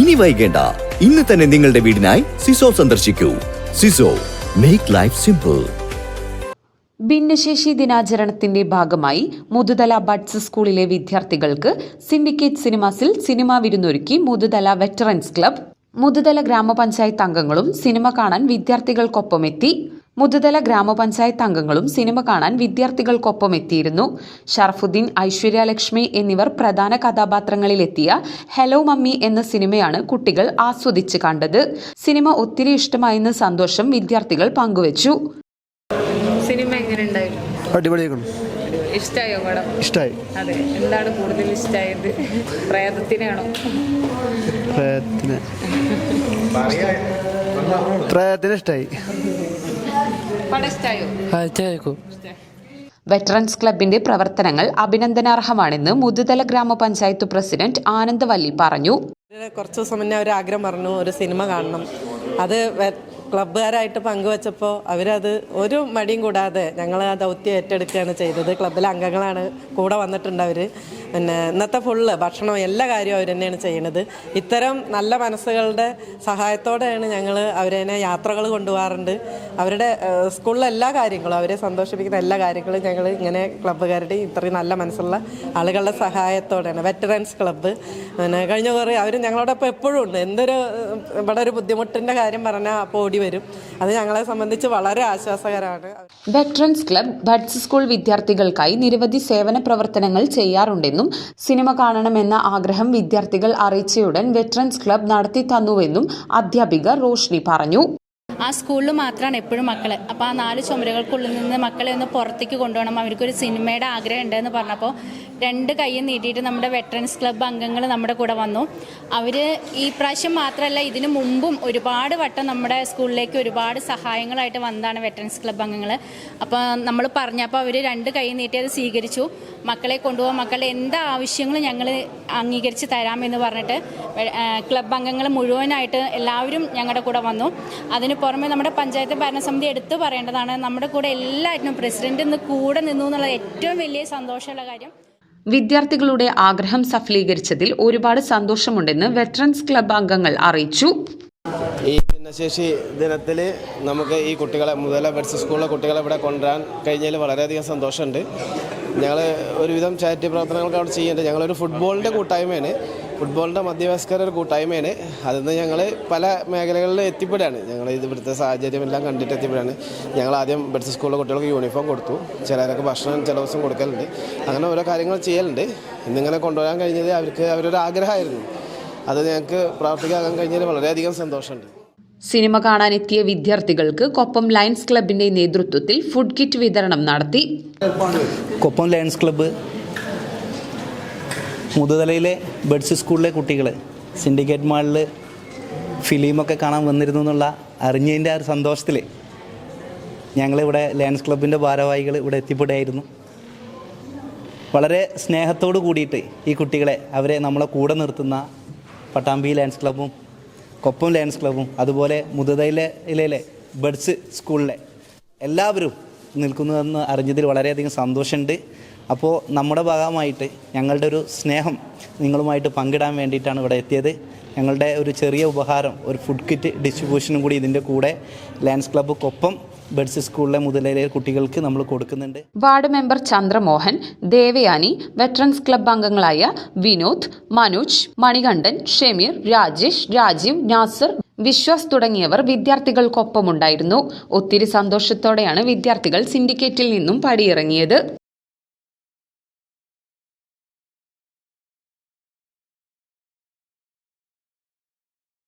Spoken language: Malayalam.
ഇനി വൈകേണ്ട. ഇന്ന് തന്നെ നിങ്ങളുടെ വീടിനായി സിസോ സന്ദർശിക്കൂ. സിസോ മേക്ക് ലൈഫ് സിമ്പിൾ ഭിന്നശേഷി ദിനാചരണത്തിന്റെ ഭാഗമായി മുതുതല ബഡ്സ് സ്കൂളിലെ വിദ്യാർത്ഥികൾക്ക് സിൻഡിക്കേറ്റ് സിനിമാസിൽ സിനിമാ വിരുന്നൊരുക്കി മുതുതല വെറ്ററൻസ് ക്ലബ് മുതുതല ഗ്രാമപഞ്ചായത്ത് അംഗങ്ങളും സിനിമ കാണാൻ വിദ്യാർത്ഥികൾക്കൊപ്പമെത്തി. മുതുതല ഗ്രാമപഞ്ചായത്ത് അംഗങ്ങളും സിനിമ കാണാൻ വിദ്യാർത്ഥികൾക്കൊപ്പം എത്തിയിരുന്നു ഷറഫുദ്ദീൻ ഐശ്വര്യലക്ഷ്മി എന്നിവർ പ്രധാന കഥാപാത്രങ്ങളിലെത്തിയ ഹലോ മമ്മി എന്ന സിനിമയാണ് കുട്ടികൾ ആസ്വദിച്ച് കണ്ടത്. സിനിമ ഒത്തിരി ഇഷ്ടമായെന്ന് സന്തോഷം വിദ്യാർത്ഥികൾ പങ്കുവച്ചു. സിനിമ എങ്ങനെയുണ്ടായിരുന്നു ഇഷ്ടമായോ പടം ഇഷ്ടമായി അതെ എന്താണ് കൂടുതൽ ഇഷ്ടമായത് പ്രേതത്തിനാണോ? പ്രേതത്തിന്. പ്രേതത്തിന് ഇഷ്ടമായി പടം ഇഷ്ടമായോ വെറ്ററൻസ് ക്ലബിന്റെ പ്രവർത്തനങ്ങൾ അഭിനന്ദനാർഹമാണെന്ന് മുതുതല ഗ്രാമപഞ്ചായത്ത് പ്രസിഡന്റ് ആനന്ദവല്ലി പറഞ്ഞു. കുറച്ചു ദിവസം മുന്നേ ഒരു ആഗ്രഹം പറഞ്ഞു ഒരു സിനിമ കാണണം. അത് ക്ലബ്ബുകാരായിട്ട് പങ്കുവച്ചപ്പോൾ അവരത് ഒരു മടിയും കൂടാതെ ഞങ്ങൾ ആ ദൗത്യം ഏറ്റെടുക്കുകയാണ് ചെയ്തത്. ക്ലബ്ബിലെ അംഗങ്ങളാണ് കൂടെ വന്നിട്ടുണ്ട് അവർ പിന്നെ ഇന്നത്തെ ഫുള്ള് ഭക്ഷണം എല്ലാ കാര്യവും അവർ തന്നെയാണ് ചെയ്യുന്നത് ഇത്തരം നല്ല മനസ്സുകളുടെ സഹായത്തോടെയാണ് ഞങ്ങൾ അവരെന്നെ യാത്രകൾ കൊണ്ടുപോകാറുണ്ട്. അവരുടെ സ്കൂളിലെ എല്ലാ കാര്യങ്ങളും അവരെ സന്തോഷിപ്പിക്കുന്ന എല്ലാ കാര്യങ്ങളും ഞങ്ങൾ ഇങ്ങനെ ക്ലബ്ബുകാരുടെ ഇത്രയും നല്ല മനസ്സുള്ള ആളുകളുടെ സഹായത്തോടെയാണ്. വെറ്ററൻസ് ക്ലബ്ബ് പിന്നെ കഴിഞ്ഞ കുറേ അവർ ഞങ്ങളോടൊപ്പം എപ്പോഴും ഉണ്ട്. എന്തൊരു ഇവിടെ ഒരു ബുദ്ധിമുട്ടിന്റെ കാര്യം പറഞ്ഞാൽ അപ്പോൾ ഓടി വരും. അത് ഞങ്ങളെ സംബന്ധിച്ച് വളരെ ആശ്വാസകരമാണ്. വെറ്ററൻസ് ക്ലബ്ബ് ബഡ്സ് സ്കൂൾ വിദ്യാർത്ഥികൾക്കായി നിരവധി സേവന പ്രവർത്തനങ്ങൾ ചെയ്യാറുണ്ടെന്നും സിനിമ കാണണമെന്ന ആഗ്രഹം വിദ്യാർത്ഥികൾ അറിയിച്ചയുടൻ വെറ്ററൻസ് ക്ലബ് നടത്തി തന്നുവെന്നും അധ്യാപിക റോഷ്നി പറഞ്ഞു. ആ സ്കൂളിൽ മാത്രമാണ് എപ്പോഴും മക്കളെ. അപ്പോൾ ആ നാല് ചുമരുകൾക്കുള്ളിൽ നിന്ന് മക്കളെ ഒന്ന് പുറത്തേക്ക് കൊണ്ടുപോകണം. അവർക്കൊരു സിനിമയുടെ ആഗ്രഹം ഉണ്ടെന്ന് പറഞ്ഞപ്പോൾ രണ്ട് കൈയും നീട്ടിയിട്ട് നമ്മുടെ വെറ്ററൻസ് ക്ലബ്ബ് അംഗങ്ങൾ നമ്മുടെ കൂടെ വന്നു. അവർ ഈ പ്രാവശ്യം മാത്രമല്ല ഇതിനു മുമ്പും ഒരുപാട് വട്ടം നമ്മുടെ സ്കൂളിലേക്ക് ഒരുപാട് സഹായങ്ങളായിട്ട് വന്നതാണ് വെറ്ററൻസ് ക്ലബ്ബ് അംഗങ്ങൾ അപ്പോൾ നമ്മൾ പറഞ്ഞപ്പോൾ അവർ രണ്ട് കൈ നീട്ടി അത് സ്വീകരിച്ചു. മക്കളെ കൊണ്ടുപോകാൻ മക്കളുടെ എന്താ ആവശ്യങ്ങൾ ഞങ്ങൾ അംഗീകരിച്ച് തരാമെന്ന് പറഞ്ഞിട്ട് ക്ലബ്ബ് അംഗങ്ങൾ മുഴുവനായിട്ട് എല്ലാവരും ഞങ്ങളുടെ കൂടെ വന്നു. അതിന് പുറമെ നമ്മുടെ പഞ്ചായത്ത് ഭരണസമിതി എടുത്തു പറയേണ്ടതാണ്. നമ്മുടെ കൂടെ എല്ലാറ്റിനും പ്രസിഡന്റ് ഇന്ന് കൂടെ നിന്നു എന്നുള്ളത് ഏറ്റവും വലിയ സന്തോഷമുള്ള കാര്യം. വിദ്യാർത്ഥികളുടെ ആഗ്രഹം സഫലീകരിച്ചതിൽ ഒരുപാട് സന്തോഷമുണ്ടെന്ന് വെറ്ററൻസ് ക്ലബ് അംഗങ്ങൾ അറിയിച്ചു. ഈ ഭിന്നശേഷി ദിനത്തിൽ നമുക്ക് ഈ കുട്ടികളെ മുതല ബെഡ്സ് സ്കൂളിലെ കുട്ടികളെ ഇവിടെ കൊണ്ടുവരാൻ കഴിഞ്ഞതിൽ വളരെയധികം സന്തോഷമുണ്ട്. ഞങ്ങൾ ഒരുവിധം ചാരിറ്റി പ്രവർത്തനങ്ങളൊക്കെ അവിടെ ചെയ്യുന്നുണ്ട്. ഞങ്ങളൊരു ഫുട്ബോളിന്റെ കൂട്ടായ്മയാണ്. ഫുട്ബോളിന്റെ മധ്യവയസ്കര ഒരു കൂട്ടായ്മയാണ്. അതിൽ നിന്ന് ഞങ്ങൾ പല മേഖലകളിൽ എത്തിപ്പെടുകയാണ്. ഞങ്ങൾ ഇത് ഇവിടുത്തെ സാഹചര്യം എല്ലാം കണ്ടിട്ട് എത്തിപ്പെടുകയാണ്. ഞങ്ങൾ ആദ്യം ബെഡ്സ് സ്കൂളിലെ കുട്ടികൾക്ക് യൂണിഫോം കൊടുത്തു. ചിലരൊക്കെ ഭക്ഷണം ചില ദിവസം കൊടുക്കലുണ്ട്. അങ്ങനെ ഓരോ കാര്യങ്ങൾ ചെയ്യലുണ്ട്. ഇന്നിങ്ങനെ കൊണ്ടുവരാൻ കഴിഞ്ഞത് അവർക്ക് അവരൊരു ആഗ്രഹമായിരുന്നു. അത് ഞങ്ങൾക്ക് പ്രാവർത്തികമാകാൻ കഴിഞ്ഞതിൽ വളരെയധികം സന്തോഷമുണ്ട്. സിനിമ കാണാനെത്തിയ വിദ്യാർത്ഥികൾക്ക് കൊപ്പം ലയൺസ് ക്ലബിന്റെ നേതൃത്വത്തിൽ ഫുഡ് കിറ്റ് വിതരണം നടത്തി. കൊപ്പം ലയൺസ് ക്ലബ്ബ് മുതുതലയിലെ ബഡ്സ് സ്കൂളിലെ കുട്ടികൾ സിൻഡിക്കേറ്റ് മാളിൽ ഫിലിമൊക്കെ കാണാൻ വന്നിരുന്നു എന്നുള്ള അറിഞ്ഞതിന്റെ ആ ഒരു സന്തോഷത്തിൽ ഞങ്ങളിവിടെ ലയൺസ് ക്ലബിന്റെ ഭാരവാഹികൾ ഇവിടെ എത്തിപ്പെടുകയായിരുന്നു. വളരെ സ്നേഹത്തോടു കൂടിയിട്ട് ഈ കുട്ടികളെ അവരെ നമ്മളെ കൂടെ നിർത്തുന്ന പട്ടാമ്പി ലയൺസ് ക്ലബ്ബും കൊപ്പം ലയൺസ് ക്ലബ്ബും അതുപോലെ മുതുതയിലെ ഇലയിലെ ബഡ്സ് സ്കൂളിലെ എല്ലാവരും നിൽക്കുന്നതെന്ന് അറിഞ്ഞതിൽ വളരെയധികം സന്തോഷമുണ്ട്. അപ്പോൾ നമ്മുടെ ഭാഗമായിട്ട് ഞങ്ങളുടെ ഒരു സ്നേഹം നിങ്ങളുമായിട്ട് പങ്കിടാൻ വേണ്ടിയിട്ടാണ് ഇവിടെ എത്തിയത്. ഞങ്ങളുടെ ഒരു ചെറിയ ഉപഹാരം ഒരു ഫുഡ് കിറ്റ് ഡിസ്ട്രിബ്യൂഷനും കൂടി ഇതിന്റെ കൂടെ ലയൻസ് ക്ലബ്ബ് കൊപ്പം ബഡ്സ് സ്കൂളിലെ മുതലയിലെ കുട്ടികൾക്ക് നമ്മൾ കൊടുക്കുന്നുണ്ട്. Ward member Chandramohan Devayani veterans club അംഗങ്ങളായ വിനോദ് മനോജ് മണികണ്ഠൻ ഷെമീർ രാജേഷ് രാജീവ് നാസർ വിശ്വാസ് തുടങ്ങിയവർ വിദ്യാർത്ഥികൾക്കൊപ്പമുണ്ടായിരുന്നു. ഒത്തിരി സന്തോഷത്തോടെയാണ് വിദ്യാർത്ഥികൾ സിൻഡിക്കേറ്റിൽ നിന്നും പടിയിറങ്ങിയത്.